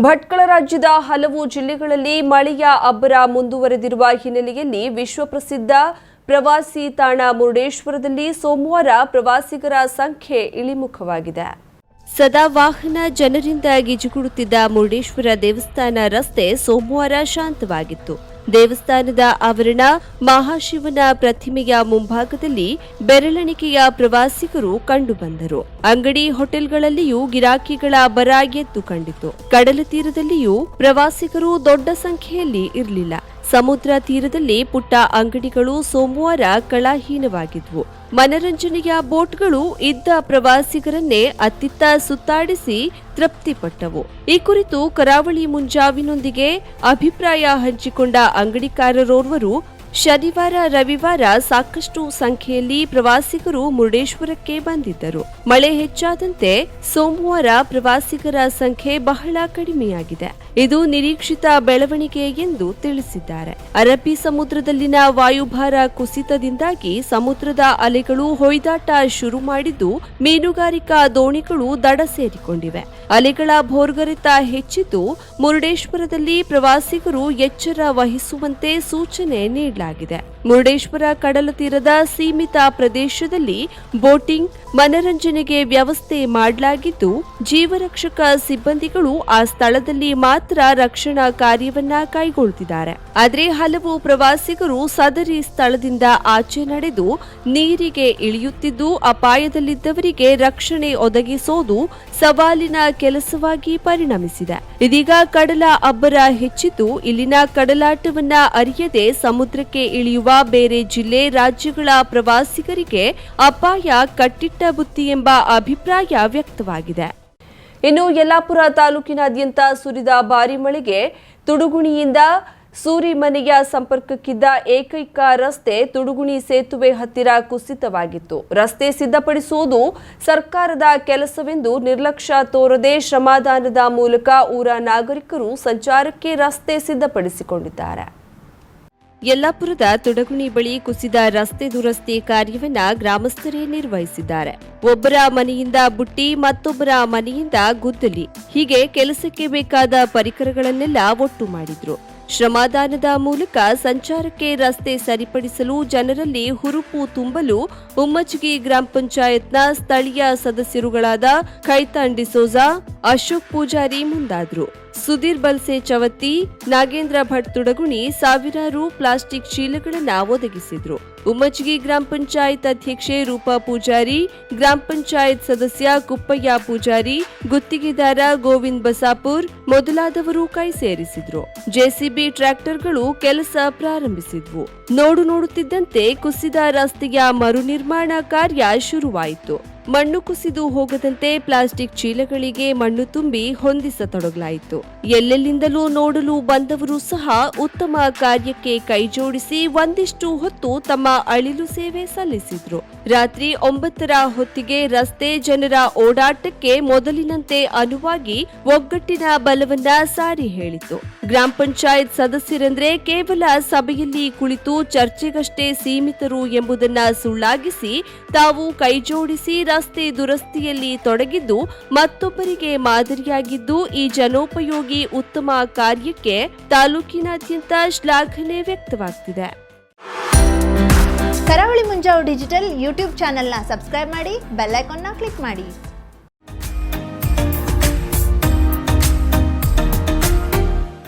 ಭಟ್ಕಳ ರಾಜ್ಯದ ಹಲವು ಜಿಲ್ಲೆಗಳಲ್ಲಿ ಮಳೆಯ ಅಬ್ಬರ ಮುಂದುವರೆದಿರುವ ಹಿನ್ನೆಲೆಯಲ್ಲಿ ವಿಶ್ವಪ್ರಸಿದ್ಧ ಪ್ರವಾಸಿ ತಾಣ ಮುರುಡೇಶ್ವರದಲ್ಲಿ ಸೋಮವಾರ ಪ್ರವಾಸಿಗರ ಸಂಖ್ಯೆ ಇಳಿಮುಖವಾಗಿದೆ. ಸದಾ ವಾಹನ ಜನರಿಂದ ಗಿಜುಗುಡುತ್ತಿದ್ದ ಮುರುಡೇಶ್ವರ ದೇವಸ್ಥಾನ ರಸ್ತೆ ಸೋಮವಾರ ಶಾಂತವಾಗಿತ್ತು. ದೇವಸ್ಥಾನದ ಆವರಣ ಮಹಾಶಿವನ ಪ್ರತಿಮೆಯ ಮುಂಭಾಗದಲ್ಲಿ ಬೆರಳೆಣಿಕೆಯ ಪ್ರವಾಸಿಗರು ಕಂಡುಬಂದರು. ಅಂಗಡಿ ಹೋಟೆಲ್ಗಳಲ್ಲಿಯೂ ಗಿರಾಕಿಗಳ ಬರ ಎದ್ದು ಕಂಡಿತು. ಕಡಲ ತೀರದಲ್ಲಿಯೂ ಪ್ರವಾಸಿಗರು ದೊಡ್ಡ ಸಂಖ್ಯೆಯಲ್ಲಿ ಇರಲಿಲ್ಲ. ಸಮುದ್ರ ತೀರದಲ್ಲಿ ಪುಟ್ಟ ಅಂಗಡಿಗಳು ಸೋಮವಾರ ಕಳಾಹೀನವಾಗಿದ್ವು. ಮನರಂಜನೆಯ ಬೋಟ್ಗಳು ಇದ್ದ ಪ್ರವಾಸಿಗರನ್ನೇ ಅತ್ತಿತ್ತ ಸುತ್ತಾಡಿಸಿ ತೃಪ್ತಿಪಟ್ಟವು. ಈ ಕುರಿತು ಕರಾವಳಿ ಮುಂಜಾವಿನೊಂದಿಗೆ ಅಭಿಪ್ರಾಯ ಹಂಚಿಕೊಂಡ ಅಂಗಡಿಕಾರರೋರ್ವರು ಶನಿವಾರ ರವಿವಾರ ಸಾಕಷ್ಟು ಸಂಖ್ಯೆಯಲ್ಲಿ ಪ್ರವಾಸಿಗರು ಮುರುಡೇಶ್ವರಕ್ಕೆ ಬಂದಿದ್ದರು. ಮಳೆ ಹೆಚ್ಚಾದಂತೆ ಸೋಮವಾರ ಪ್ರವಾಸಿಗರ ಸಂಖ್ಯೆ ಬಹಳ ಕಡಿಮೆಯಾಗಿದೆ. ಇದು ನಿರೀಕ್ಷಿತ ಬೆಳವಣಿಗೆ ಎಂದು ತಿಳಿಸಿದ್ದಾರೆ. ಅರಬ್ಬಿ ಸಮುದ್ರದಲ್ಲಿನ ವಾಯುಭಾರ ಕುಸಿತದಿಂದಾಗಿ ಸಮುದ್ರದ ಅಲೆಗಳು ಹೊಯ್ದಾಟ ಶುರು ಮಾಡಿದ್ದು, ಮೀನುಗಾರಿಕಾ ದೋಣಿಗಳು ದಡ ಸೇರಿಕೊಂಡಿವೆ. ಅಲೆಗಳ ಭೋರ್ಗರೆತ ಹೆಚ್ಚಿದ್ದು, ಮುರುಡೇಶ್ವರದಲ್ಲಿ ಪ್ರವಾಸಿಗರು ಎಚ್ಚರ ವಹಿಸುವಂತೆ ಸೂಚನೆ ನೀಡಲಾಗಿದೆ. ಮುರುಡೇಶ್ವರ ಕಡಲ ತೀರದ ಸೀಮಿತ ಪ್ರದೇಶದಲ್ಲಿ ಬೋಟಿಂಗ್, ಮನರಂಜನೆಗೆ ವ್ಯವಸ್ಥೆ ಮಾಡಲಾಗಿದ್ದು, ಜೀವರಕ್ಷಕ ಸಿಬ್ಬಂದಿಗಳು ಆ ಸ್ಥಳದಲ್ಲಿ ಮಾತ್ರ ರಕ್ಷಣಾ ಕಾರ್ಯವನ್ನ ಕೈಗೊಳ್ಳುತ್ತಿದ್ದಾರೆ. ಆದರೆ ಹಲವು ಪ್ರವಾಸಿಗರು ಸದರಿ ಸ್ಥಳದಿಂದ ಆಚೆ ನಡೆದು ನೀರಿಗೆ ಇಳಿಯುತ್ತಿದ್ದು, ಅಪಾಯದಲ್ಲಿದ್ದವರಿಗೆ ರಕ್ಷಣೆ ಒದಗಿಸೋದು ಸವಾಲಿನ ಕೆಲಸವಾಗಿ ಪರಿಣಮಿಸಿದೆ. ಇದೀಗ ಕಡಲ ಅಬ್ಬರ ಹೆಚ್ಚಿದ್ದು, ಇಲ್ಲಿನ ಕಡಲಾಟವನ್ನ ಅರಿಯದೆ ಸಮುದ್ರಕ್ಕೆ ಇಳಿಯುವ ಬೇರೆ ಜಿಲ್ಲೆ ರಾಜ್ಯಗಳ ಪ್ರವಾಸಿಗರಿಗೆ ಅಪಾಯ ಕಟ್ಟಿಟ್ಟ ಬುತ್ತಿ ಎಂಬ ಅಭಿಪ್ರಾಯ ವ್ಯಕ್ತವಾಗಿದೆ. ಇನ್ನು ಯಲ್ಲಾಪುರ ತಾಲೂಕಿನಾದ್ಯಂತ ಸುರಿದ ಭಾರಿ ಮಳೆಗೆ ತುಡುಗುಣಿಯಿಂದ ಸೂರಿಮನೆಯ ಸಂಪರ್ಕಕ್ಕಿದ್ದ ಏಕೈಕ ರಸ್ತೆ ತುಡುಗುಣಿ ಸೇತುವೆ ಹತ್ತಿರ ಕುಸಿತವಾಗಿತ್ತು. ರಸ್ತೆ ಸಿದ್ಧಪಡಿಸುವುದು ಸರ್ಕಾರದ ಕೆಲಸವೆಂದು ನಿರ್ಲಕ್ಷ್ಯ ತೋರದೆ ಶ್ರಮದಾನದ ಮೂಲಕ ಊರ ನಾಗರಿಕರು ಸಂಚಾರಕ್ಕೆ ರಸ್ತೆ ಸಿದ್ಧಪಡಿಸಿಕೊಂಡಿದ್ದಾರೆ. ಯಲ್ಲಾಪುರದ ತುಡಗುಣಿ ಬಳಿ ಕುಸಿದ ರಸ್ತೆ ದುರಸ್ತಿ ಕಾರ್ಯವನ್ನ ಗ್ರಾಮಸ್ಥರೇ ನಿರ್ವಹಿಸಿದ್ದಾರೆ. ಒಬ್ಬರ ಮನೆಯಿಂದ ಬುಟ್ಟಿ, ಮತ್ತೊಬ್ಬರ ಮನೆಯಿಂದ ಗುದ್ದಲಿ. ಹೀಗೆ ಕೆಲಸಕ್ಕೆ ಬೇಕಾದ ಪರಿಕರಗಳನ್ನೆಲ್ಲ ಒಟ್ಟು ಮಾಡಿದ್ರು. ಶ್ರಮದಾನದ ಮೂಲಕ ಸಂಚಾರಕ್ಕೆ ರಸ್ತೆ ಸರಿಪಡಿಸಲು ಜನರಲ್ಲಿ ಹುರುಪು ತುಂಬಲು ಉಮ್ಮಚ್ಗಿ ಗ್ರಾಮ ಪಂಚಾಯತ್ನ ಸ್ಥಳೀಯ ಸದಸ್ಯರುಗಳಾದ ಖೈತಾನ್ ಡಿಸೋಜಾ ಅಶೋಕ್ ಪೂಜಾರಿ ಮುಂದಾದ್ರು. ಸುಧೀರ್ ಬಲ್ಸೆ ಚವತ್ತಿ, ನಾಗೇಂದ್ರ ಭಟ್ ತುಡಗುಣಿ ಸಾವಿರಾರು ಪ್ಲಾಸ್ಟಿಕ್ ಚೀಲಗಳನ್ನ ಒದಗಿಸಿದ್ರು. ಉಮ್ಮಚ್ಗಿ ಗ್ರಾಮ ಪಂಚಾಯತ್ ಅಧ್ಯಕ್ಷೆ ರೂಪಾ ಪೂಜಾರಿ, ಗ್ರಾಮ ಪಂಚಾಯತ್ ಸದಸ್ಯ ಕುಪ್ಪಯ್ಯ ಪೂಜಾರಿ, ಗುತ್ತಿಗೆದಾರ ಗೋವಿಂದ್ ಬಸಾಪುರ್ ಮೊದಲಾದವರು ಕೈ ಸೇರಿಸಿದ್ರು. ಜೆಸಿಬಿ ಟ್ರ್ಯಾಕ್ಟರ್ಗಳು ಕೆಲಸ ಪ್ರಾರಂಭಿಸಿದ್ವು. ನೋಡು ನೋಡುತ್ತಿದ್ದಂತೆ ಕುಸಿದ ರಸ್ತೆಯ ಮರು ನಿರ್ಮಾಣ ಕಾರ್ಯ ಶುರುವಾಯಿತು. ಮಣ್ಣು ಕುಸಿದು ಹೋಗದಂತೆ ಪ್ಲಾಸ್ಟಿಕ್ ಚೀಲಗಳಿಗೆ ಮಣ್ಣು ತುಂಬಿ ಹೊಂದಿಸತೊಡಗಲಾಯಿತು. ಎಲ್ಲೆಲ್ಲಿಂದಲೂ ನೋಡಲು ಬಂದವರು ಸಹ ಉತ್ತಮ ಕಾರ್ಯಕ್ಕೆ ಕೈಜೋಡಿಸಿ ಒಂದಿಷ್ಟು ಹೊತ್ತು ತಮ್ಮ ಅಳಿಲು ಸೇವೆ ಸಲ್ಲಿಸಿದ್ರು. ರಾತ್ರಿ ಒಂಬತ್ತರ ಹೊತ್ತಿಗೆ ರಸ್ತೆ ಜನರ ಓಡಾಟಕ್ಕೆ ಮೊದಲಿನಂತೆ ಅನುವಾಗಿ ಒಗ್ಗಟ್ಟಿನ ಬಲವನ್ನ ಸಾರಿ ಹೇಳಿತು. ಗ್ರಾಮ ಪಂಚಾಯತ್ ಸದಸ್ಯರೆಂದ್ರೆ ಕೇವಲ ಸಭೆಯಲ್ಲಿ ಕುಳಿತು ಚರ್ಚೆಗಷ್ಟೇ ಸೀಮಿತರು ಎಂಬುದನ್ನ ಸುಳ್ಳಾಗಿಸಿ ತಾವು ಕೈಜೋಡಿಸಿ ರಸ್ತೆ ದುರಸ್ತಿಯಲ್ಲಿ ತೊಡಗಿದ್ದು ಮತ್ತೊಬ್ಬರಿಗೆ ಮಾದರಿಯಾಗಿದ್ದು ಈ ಜನೋಪಯೋಗಿ ಉತ್ತಮ ಕಾರ್ಯಕ್ಕೆ ತಾಲೂಕಿನಾದ್ಯಂತ ಶ್ಲಾಘನೆ ವ್ಯಕ್ತವಾಗ್ತಿದೆ. ಕರಾವಳಿ ಮುಂಜಾವು ಡಿಜಿಟಲ್ ಯೂಟ್ಯೂಬ್ ಚಾನೆಲ್ನ ಸಬ್ಸ್ಕ್ರೈಬ್ ಮಾಡಿ ಬೆಲ್ ಐಕಾನ್ನ ಕ್ಲಿಕ್ ಮಾಡಿ.